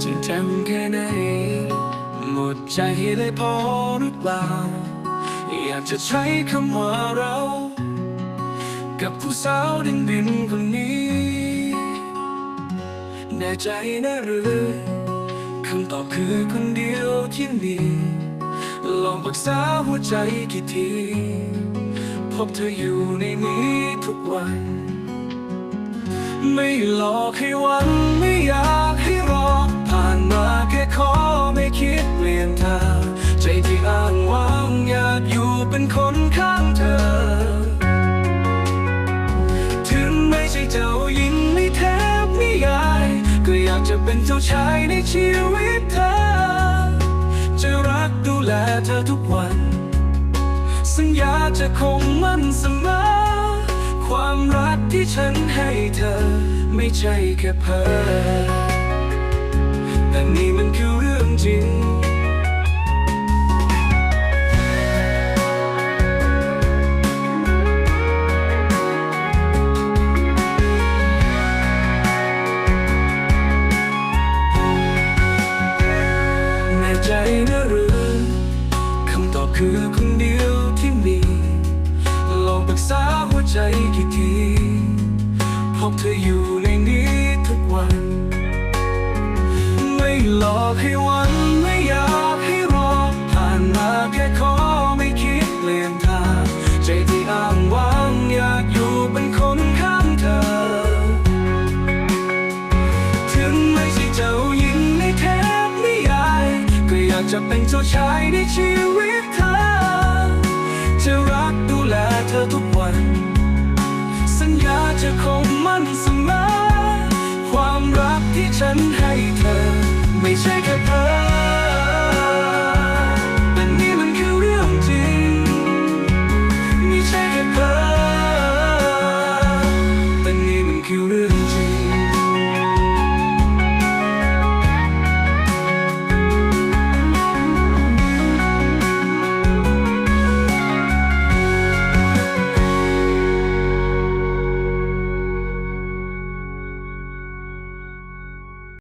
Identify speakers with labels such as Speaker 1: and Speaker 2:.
Speaker 1: แจ่มแค่ไหน หมดใจเลยพอหรือเปล่า อยากจะใช้คำว่าเรา กับผู้สาวดินดินคนนี้แน่ใจนะหรือคำตอบคือคนเดียวที่มีลองปรึกษาหัวใจกี่ที พบเธออยู่ในนี้ทุกวัน ไม่หลอกให้หวัน คนข้างเธอ ถึงไม่ใช่เจ้าหญิงในเทพนิยาย ก็อยากจะเป็นเจ้าชายในชีวิตเธอ จะรักดูแลเธอทุกวัน สัญญาจะคงมั่นเสมอ ความรักที่ฉันให้เธอ ไม่ใช่แค่เพ้อแต่นี่มันคือเรื่องจริง ใจนะหรือคำตอบคือคนเดียวที่มี ลองปรึกษาหัวใจกี่ทีพบเธออยู่ในนี้ทุกวัน ไม่หลอกให้ว่า จะเป็นเจ้าชายในชีวิตเธอ จะรักดูแลเธอทุกวัน สัญญาจะคงมั่นเสมอ ความรักที่ฉันให้เธอไม่ใช่แค่เธอ